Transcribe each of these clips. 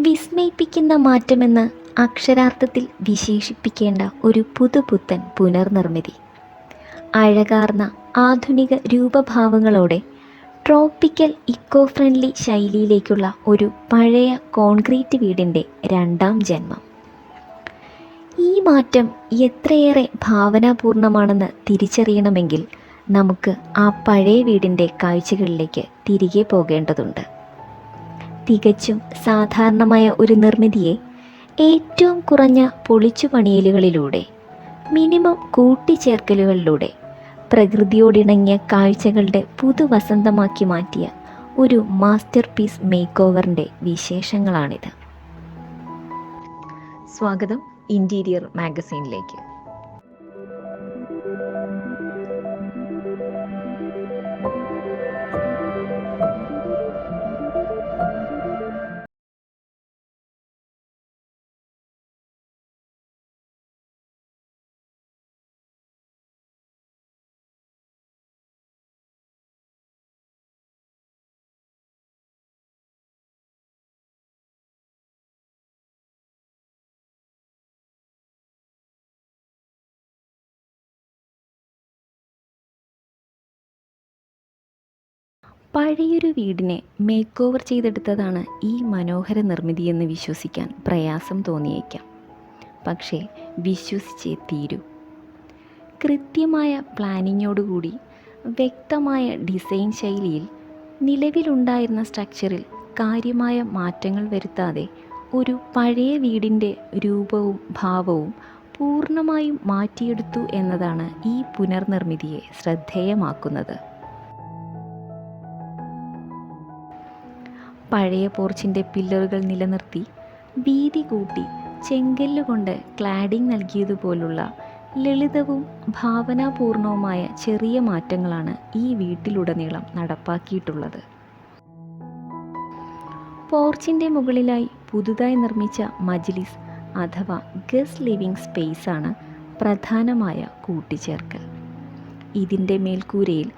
വിസ്മയിപ്പിക്കുന്ന മാറ്റമെന്ന് അക്ഷരാർത്ഥത്തിൽ വിശേഷിപ്പിക്കേണ്ട ഒരു പുതുപുത്തൻ പുനർനിർമ്മിതി. അഴകാർന്ന ആധുനിക രൂപഭാവങ്ങളോടെ ട്രോപ്പിക്കൽ ഇക്കോ ഫ്രണ്ട്ലി ശൈലിയിലേക്കുള്ള ഒരു പഴയ കോൺക്രീറ്റ് വീടിന്റെ രണ്ടാം ജന്മം. ഈ മാറ്റം എത്രയേറെ ഭാവനാപൂർണമാണെന്ന് തിരിച്ചറിയണമെങ്കിൽ നമുക്ക് ആ പഴയ വീടിന്റെ കാഴ്ചകളിലേക്ക് തിരികെ പോകേണ്ടതുണ്ട്. തികച്ചും സാധാരണമായ ഒരു നിർമ്മിതിയെ ഏറ്റവും കുറഞ്ഞ പൊളിച്ചുപണിയലുകളിലൂടെ മിനിമം കൂട്ടിച്ചേർക്കലുകളിലൂടെ പ്രകൃതിയോടിണങ്ങിയ കാഴ്ചകളുടെ പുതുവസന്തമാക്കി മാറ്റിയ ഒരു മാസ്റ്റർ പീസ് മേക്ക് ഓവറിന്റെ വിശേഷങ്ങളാണിത്. സ്വാഗതം ഇന്റീരിയർ മാഗസീനിലേക്ക്. പഴയൊരു വീടിനെ മേക്ക് ഓവർ ചെയ്തെടുത്തതാണ് ഈ മനോഹര നിർമ്മിതി എന്ന് വിശ്വസിക്കാൻ പ്രയാസം തോന്നിയേക്കാം. പക്ഷേ വിശ്വസിച്ചേ തീരൂ. കൃത്യമായ പ്ലാനിങ്ങോടുകൂടി വ്യക്തമായ ഡിസൈൻ ശൈലിയിൽ നിലവിലുണ്ടായിരുന്ന സ്ട്രക്ചറിൽ കാര്യമായ മാറ്റങ്ങൾ വരുത്താതെ ഒരു പഴയ വീടിന്റെ രൂപവും ഭാവവും പൂർണമായും മാറ്റിയെടുത്തു എന്നതാണ് ഈ പുനർനിർമ്മിതിയെ ശ്രദ്ധേയമാക്കുന്നത്. പഴയ പോർച്ചിന്റെ പില്ലറുകൾ നിലനിർത്തി വീതി കൂട്ടി ചെങ്കല്ലുകൊണ്ട് ക്ലാഡിംഗ് നൽകിയതുപോലുള്ള ലളിതവും ഭാവനാപൂർണവുമായ ചെറിയ മാറ്റങ്ങളാണ് ഈ വീട്ടിലുടനീളം നടപ്പാക്കിയിട്ടുള്ളത്. പോർച്ചിന്റെ മുകളിലായി പുതുതായി നിർമ്മിച്ച മജ്ലിസ് അഥവാ ഗസ് ലിവിംഗ് സ്പേസാണ് പ്രധാനമായ കൂട്ടിച്ചേർക്കൽ. ഇതിന്റെ മേൽക്കൂരയിൽ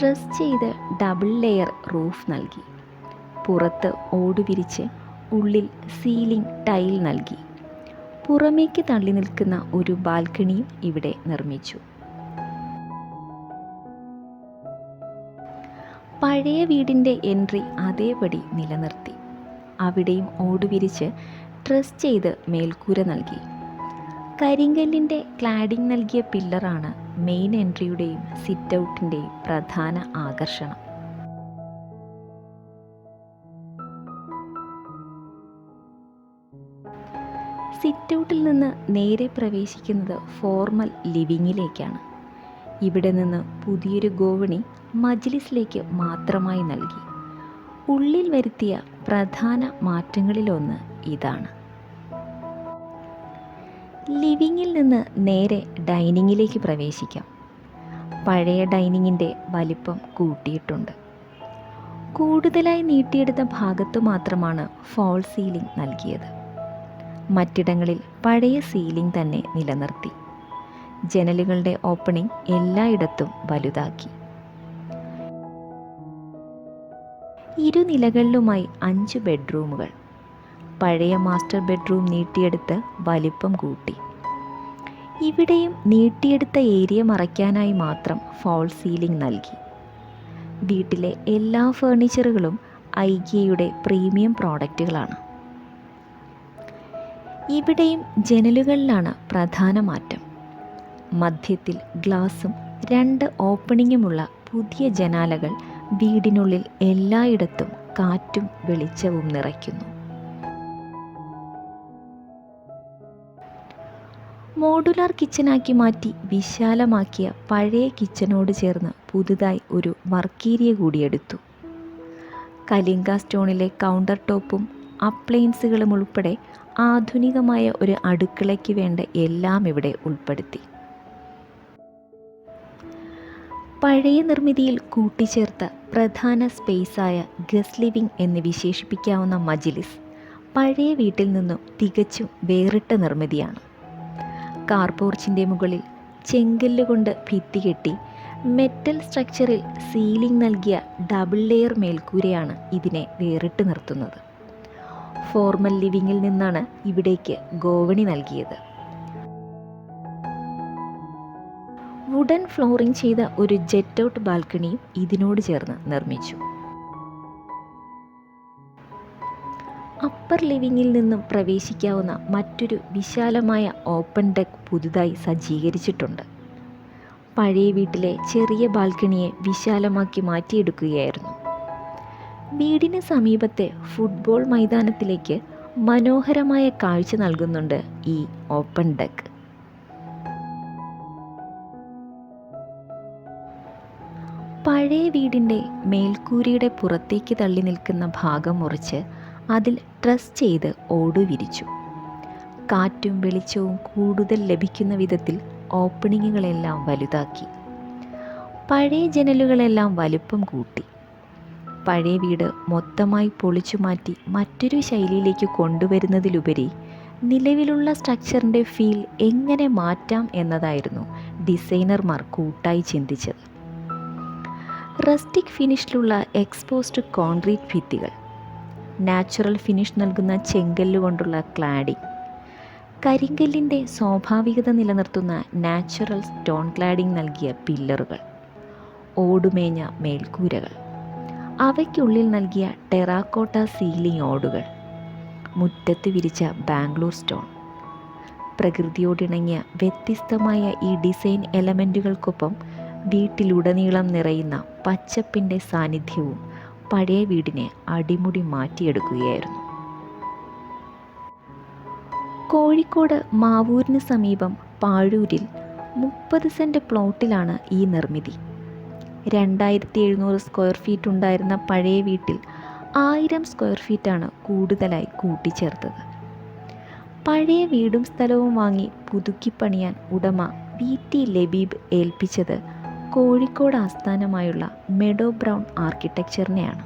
ട്രസ് ചെയ്ത് ഡബിൾ ലെയർ റൂഫ് നൽകി. പുറത്ത് ഓട് വിരിച്ച് ഉള്ളിൽ സീലിംഗ് ടൈൽ നൽകി. പുറമേക്ക് തള്ളി നിൽക്കുന്ന ഒരു ബാൽക്കണിയും ഇവിടെ നിർമ്മിച്ചു. പഴയ വീടിന്റെ എൻട്രി അതേപടി നിലനിർത്തി. അവിടെയും ഓട് വിരിച്ച് ട്രസ് ചെയ്ത് മേൽക്കൂര നൽകി. കരിങ്കല്ലിന്റെ ക്ലാഡിംഗ് നൽകിയ പില്ലറാണ് മെയിൻ എൻട്രിയുടെയും സിറ്റ് ഔട്ടിന്റെയും പ്രധാന ആകർഷണം. സിറ്റ് ഔട്ടിൽ നിന്ന് നേരെ പ്രവേശിക്കുന്നത് ഫോർമൽ ലിവിങ്ങിലേക്കാണ്. ഇവിടെ നിന്ന് പുതിയൊരു ഗോവണി മജ്ലിസിലേക്ക് മാത്രമായി നൽകി. ഉള്ളിൽ വരുത്തിയ പ്രധാന മാറ്റങ്ങളിലൊന്ന് ഇതാണ്. ലിവിങ്ങിൽ നിന്ന് നേരെ ഡൈനിങ്ങിലേക്ക് പ്രവേശിക്കാം. പഴയ ഡൈനിങ്ങിന്റെ വലിപ്പം കൂട്ടിയിട്ടുണ്ട്. കൂടുതലായി നീട്ടിയെടുത്ത ഭാഗത്ത് മാത്രമാണ് ഫോൾ സീലിംഗ് നൽകിയത്. മറ്റിടങ്ങളിൽ പഴയ സീലിംഗ് തന്നെ നിലനിർത്തി. ജനലുകളുടെ ഓപ്പണിംഗ് എല്ലായിടത്തും വലുതാക്കി. ഇരുനിലകളിലുമായി അഞ്ച് ബെഡ്റൂമുകൾ. പഴയ മാസ്റ്റർ ബെഡ്റൂം നീട്ടിയെടുത്ത് വലിപ്പം കൂട്ടി. ഇവിടെയും നീട്ടിയെടുത്ത ഏരിയ മറയ്ക്കാനായി മാത്രം ഫോൾ സീലിംഗ് നൽകി. വീട്ടിലെ എല്ലാ ഫേർണിച്ചറുകളും ഐകിയയുടെ പ്രീമിയം പ്രോഡക്റ്റുകളാണ്. ഇവിടെയും ജനലുകളിലാണ് പ്രധാന മാറ്റം. മധ്യത്തിൽ ഗ്ലാസും രണ്ട് ഓപ്പണിങ്ങുമുള്ള പുതിയ ജനാലകൾ വീടിനുള്ളിൽ എല്ലായിടത്തും കാറ്റും വെളിച്ചവും നിറയ്ക്കുന്നു. മോഡുലാർ കിച്ചനാക്കി മാറ്റി വിശാലമാക്കിയ പഴയ കിച്ചനോട് ചേർന്ന് പുതുതായി ഒരു വർക്കീരിയ കൂടി എടുത്തു കലിംഗ സ്റ്റോണിലെ കൗണ്ടർ ടോപ്പും അപ്ലയൻസുകളും ഉൾപ്പെടെ ആധുനികമായ ഒരു അടുക്കളയ്ക്ക് വേണ്ട എല്ലാം ഇവിടെ ഉൾപ്പെടുത്തി. പഴയ നിർമ്മിതിയിൽ കൂട്ടിച്ചേർത്ത പ്രധാന സ്പേസായ ഗസ് ലിവിംഗ് എന്ന് വിശേഷിപ്പിക്കാവുന്ന മജിലിസ് പഴയ വീട്ടിൽ നിന്നും തികച്ചും വേറിട്ട നിർമ്മിതിയാണ്. കാർപോർച്ചിന്റെ മുകളിൽ ചെങ്കല്ലുകൊണ്ട് ഭിത്തി കെട്ടി മെറ്റൽ സ്ട്രക്ചറിൽ സീലിംഗ് നൽകിയ ഡബിൾ ലെയർ മേൽക്കൂരയാണ് ഇതിനെ വേറിട്ട് നിർത്തുന്നത്. ഫോർമൽ ലിവിങ്ങിൽ നിന്നാണ് ഇവിടേക്ക് ഗോവണി നൽകിയത്. വുഡൻ ഫ്ലോറിംഗ് ചെയ്ത ഒരു ജെറ്റ് ഔട്ട് ബാൽക്കണിയും ഇതിനോട് ചേർന്ന് നിർമ്മിച്ചു. അപ്പർ ലിവിങ്ങിൽ നിന്നും പ്രവേശിക്കാവുന്ന മറ്റൊരു വിശാലമായ ഓപ്പൺ ഡെക്ക് പുതുതായി സജ്ജീകരിച്ചിട്ടുണ്ട്. പഴയ വീട്ടിലെ ചെറിയ ബാൽക്കണിയെ വിശാലമാക്കി മാറ്റിയെടുക്കുകയായിരുന്നു. വീടിന് സമീപത്തെ ഫുട്ബോൾ മൈതാനത്തിലേക്ക് മനോഹരമായ കാഴ്ച നൽകുന്നുണ്ട് ഈ ഓപ്പൺ ഡെക്ക്. പഴയ വീടിന്റെ മേൽക്കൂരയുടെ പുറത്തേക്ക് തള്ളി നിൽക്കുന്ന ഭാഗം മുറിച്ച് അതിൽ ട്രസ് ചെയ്ത് ഓടുവിരിച്ചു കാറ്റും വെളിച്ചവും കൂടുതൽ ലഭിക്കുന്ന വിധത്തിൽ ഓപ്പണിങ്ങുകളെല്ലാം വലുതാക്കി. പഴയ ജനലുകളെല്ലാം വലുപ്പം കൂട്ടി. പഴയ വീട് മൊത്തമായി പൊളിച്ചു മാറ്റി മറ്റൊരു ശൈലിയിലേക്ക് കൊണ്ടുവരുന്നതിലുപരി നിലവിലുള്ള സ്ട്രക്ചറിന്റെ ഫീൽ എങ്ങനെ മാറ്റാം എന്നതായിരുന്നു ഡിസൈനർമാർ കൂട്ടായി ചിന്തിച്ചത്. റസ്റ്റിക് ഫിനിഷിലുള്ള എക്സ്പോസ്ഡ് കോൺക്രീറ്റ് ഭിത്തികൾ നാച്ചുറൽ ഫിനിഷ് നൽകുന്ന ചെങ്കല്ല് കൊണ്ടുള്ള ക്ലാഡിംഗ് കരിങ്കല്ലിന്റെ സ്വാഭാവികത നിലനിർത്തുന്ന നാച്ചുറൽ സ്റ്റോൺ ക്ലാഡിംഗ് നൽകിയ പില്ലറുകൾ ഓടുമേഞ്ഞ മേൽക്കൂരകൾ അവയ്ക്കുള്ളിൽ നൽകിയ ടെറാക്കോട്ട സീലിംഗ് ഓടുകൾ മുറ്റത്ത് വിരിച്ച ബാംഗ്ലൂർ സ്റ്റോൺ പ്രകൃതിയോടിണങ്ങിയ വ്യത്യസ്തമായ ഈ ഡിസൈൻ എലമെന്റുകൾക്കൊപ്പം വീട്ടിലുടനീളം നിറയുന്ന പച്ചപ്പിന്റെ സാന്നിധ്യവും പഴയ വീടിനെ അടിമുടി മാറ്റിയെടുക്കുകയായിരുന്നു. കോഴിക്കോട് മാവൂരിന് സമീപം പാഴൂരിൽ മുപ്പത് സെന്റ് പ്ലോട്ടിലാണ് ഈ നിർമ്മിതി. രണ്ടായിരത്തി എഴുന്നൂറ് സ്ക്വയർ ഫീറ്റ് ഉണ്ടായിരുന്ന പഴയ വീട്ടിൽ ആയിരം സ്ക്വയർ ഫീറ്റാണ് കൂടുതലായി കൂട്ടിച്ചേർത്തത്. പഴയ വീടും സ്ഥലവും വാങ്ങി പുതുക്കിപ്പണിയാൻ ഉടമ വി ടി ലബീബ് ഏൽപ്പിച്ചത് കോഴിക്കോട് ആസ്ഥാനമായുള്ള മെഡോ ബ്രൗൺ ആർക്കിടെക്ചറിനെയാണ്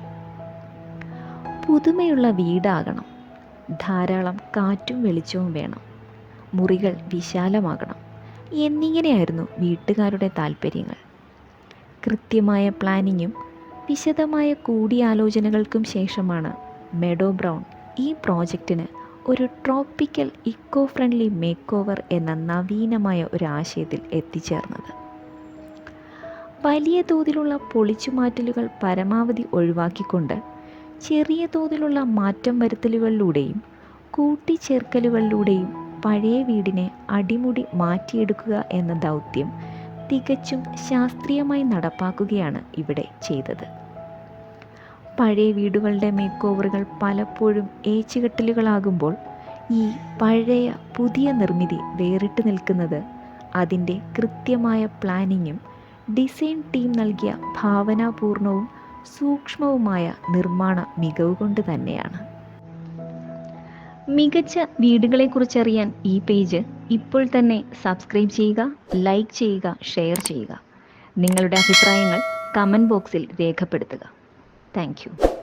പുതുമയുള്ള വീടാകണം. ധാരാളം കാറ്റും വെളിച്ചവും വേണം. മുറികൾ വിശാലമാകണം. എന്നിങ്ങനെയായിരുന്നു വീട്ടുകാരുടെ താല്പര്യങ്ങൾ കൃത്യമായ പ്ലാനിങ്ങും വിശദമായ കൂടിയാലോചനകൾക്കും ശേഷമാണ് മെഡോ ബ്രൗൺ ഈ പ്രോജക്റ്റിന് ഒരു tropical eco friendly makeover എന്ന നവീനമായ ഒരു ആശയത്തിൽ എത്തിച്ചേർന്നത്. വലിയ തോതിലുള്ള പൊളിച്ചുമാറ്റലുകൾ പരമാവധി ഒഴിവാക്കിക്കൊണ്ട് ചെറിയ തോതിലുള്ള മാറ്റം വരുത്തലുകളിലൂടെയും കൂട്ടിച്ചേർക്കലുകളിലൂടെയും പഴയ വീടിനെ അടിമുടി മാറ്റിയെടുക്കുക എന്ന ദൗത്യം തികച്ചും ശാസ്ത്രീയമായി നടപ്പാക്കുകയാണ് ഇവിടെ ചെയ്തത്. പഴയ വീടുകളുടെ മേക്ക് ഓവറുകൾ പലപ്പോഴും ഏച്ചുകെട്ടലുകളാകുമ്പോൾ ഈ പഴയ പുതിയ നിർമ്മിതി വേറിട്ട് നിൽക്കുന്നത് അതിന്റെ കൃത്യമായ പ്ലാനിങ്ങും ഡിസൈൻ ടീം നൽകിയ ഭാവനാപൂർണവും സൂക്ഷ്മവുമായ നിർമ്മാണ മികവ് കൊണ്ട് തന്നെയാണ്. മികച്ച വീടുകളെ വീടുകളെക്കുറിച്ചറിയാൻ ഈ പേജ് ഇപ്പോൾ തന്നെ സബ്സ്ക്രൈബ് ചെയ്യുക ലൈക്ക് ചെയ്യുക ഷെയർ ചെയ്യുക. നിങ്ങളുടെ അഭിപ്രായങ്ങൾ കമന്റ് ബോക്സിൽ രേഖപ്പെടുത്തുക. താങ്ക്